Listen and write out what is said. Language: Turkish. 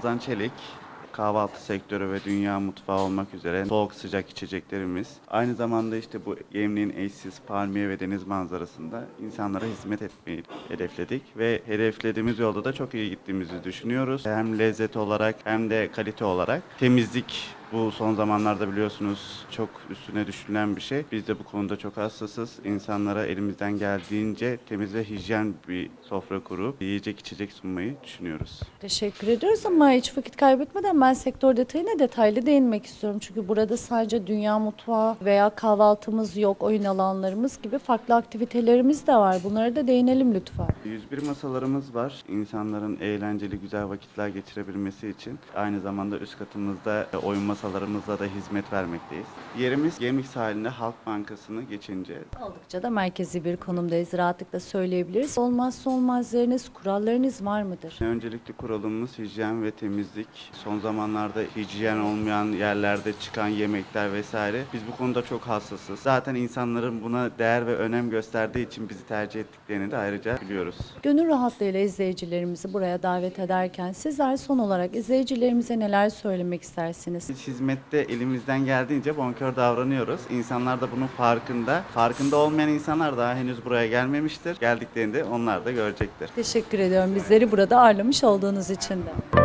Ramazan Çelik, kahvaltı sektörü ve dünya mutfağı olmak üzere soğuk sıcak içeceklerimiz. Aynı zamanda işte bu Gemliğin eşsiz palmiye ve deniz manzarasında insanlara hizmet etmeyi hedefledik ve hedeflediğimiz yolda da çok iyi gittiğimizi düşünüyoruz. Hem lezzet olarak hem de kalite olarak. Temizlik bu son zamanlarda biliyorsunuz çok üstüne düşünülen bir şey. Biz de bu konuda çok hassasız. İnsanlara elimizden geldiğince temiz ve hijyen bir sofra kurup yiyecek içecek sunmayı düşünüyoruz. Teşekkür ediyoruz ama hiç vakit kaybetmeden ben sektör detayına detaylı değinmek istiyorum. Çünkü burada sadece dünya mutfağı veya kahvaltımız yok, oyun alanlarımız gibi farklı aktivitelerimiz de var. Bunlara da değinelim lütfen. 101 masalarımız var. İnsanların eğlenceli güzel vakitler geçirebilmesi için. Aynı zamanda üst katımızda e, oyun masalarımızla da hizmet vermekteyiz. Yerimiz Gemlik sahilinde Halk Bankası'nı geçince Oldukça da merkezi bir konumdayız. Rahatlıkla söyleyebiliriz. Olmazsa olmazlarınız, kurallarınız var mıdır? Öncelikli kuralımız hijyen ve temizlik. Son zamanlarda hijyen olmayan yerlerde çıkan yemekler vesaire. Biz bu konuda çok hassasız. Zaten insanların buna değer ve önem gösterdiği için bizi tercih ettiklerini de ayrıca biliyoruz. Gönül rahatlığıyla izleyicilerimizi buraya davet ederken sizler son olarak izleyicilerimize neler söylemek istersiniz? Biz hizmette elimizden geldiğince bonkör davranıyoruz. İnsanlar da bunun farkında. Farkında olmayan insanlar daha henüz buraya gelmemiştir. Geldiklerinde onlar da görecektir. Teşekkür ediyorum bizleri burada ağırlamış olduğunuz için de.